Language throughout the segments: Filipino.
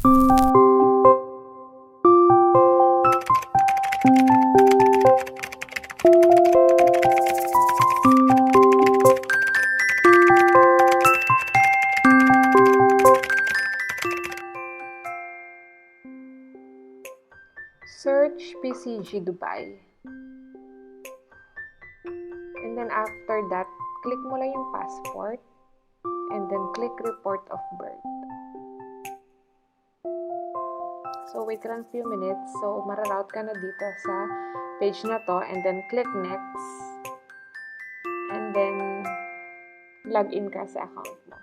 Search PCG Dubai. And then after that, click mo lang yung passport. And then click report of birth. So, wait ka lang few minutes. So, mararoute ka na dito sa page na to. And then, click next. And then, log in ka sa account mo.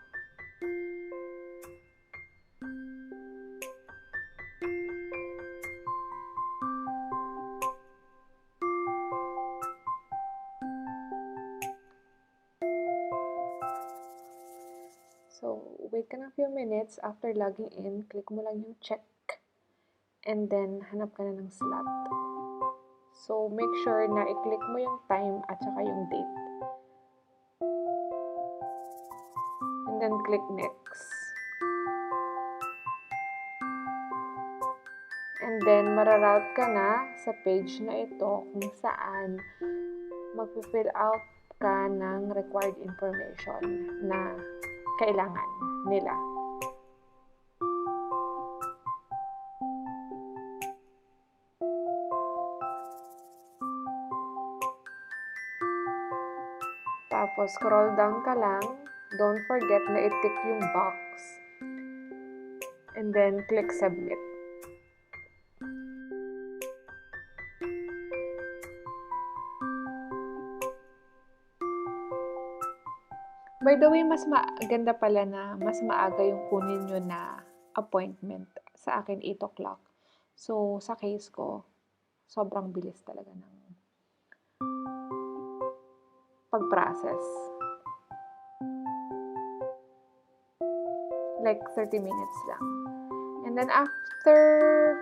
So, wait ka ng few minutes. After logging in, click mo lang yung check. And then, hanap ka na ng slot. So, make sure na i-click mo yung time at saka yung date. And then, click next. And then, mararoute ka na sa page na ito kung saan mag-fill out ka ng required information na kailangan nila. Tapos, scroll down ka lang. Don't forget na i-tick yung box. And then, click submit. By the way, mas maganda pala na mas maaga yung kunin nyo na appointment. Sa akin, 8 o'clock. So, sa case ko, sobrang bilis talaga ng pag-process. Like 30 minutes lang. And then after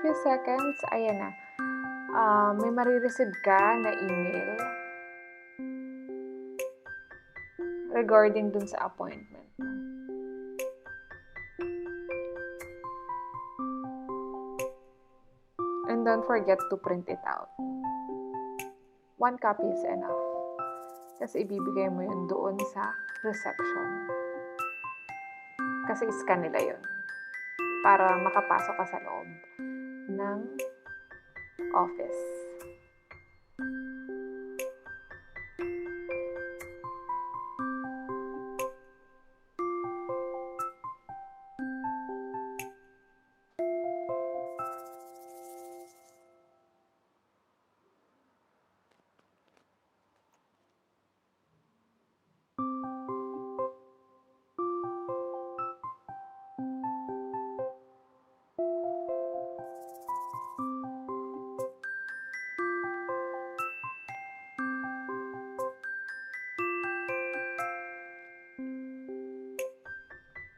few seconds, ayan na. Ah, may marireceive ka na email regarding dun sa appointment. And don't forget to print it out. One copy is enough. Kasi ibibigay mo yun doon sa reception. Kasi scan nila yun. Para makapasok ka sa loob ng office.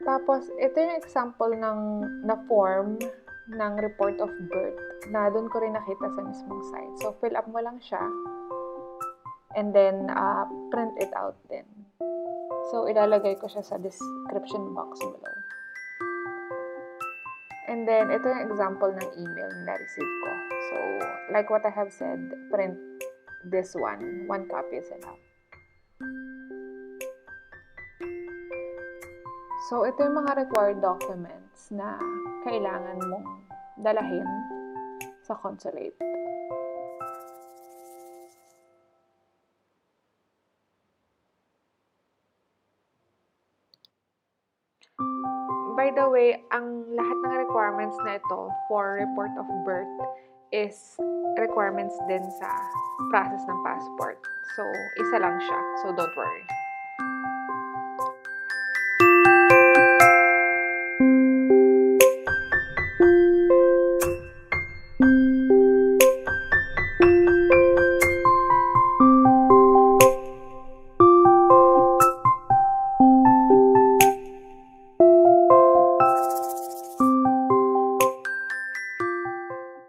Tapos, ito yung example ng na form ng report of birth na doon ko rin nakita sa mismong site. So, fill up mo lang siya and then uh, print it out din. So, ilalagay ko siya sa description box below. And then, ito yung example ng email na receive ko. So, like what I have said, print this one. One copy is enough. So, ito yung mga required documents na kailangan mong dalahin sa consulate. By the way, ang lahat ng requirements na ito for report of birth is requirements din sa process ng passport. So, isa lang siya. So, don't worry.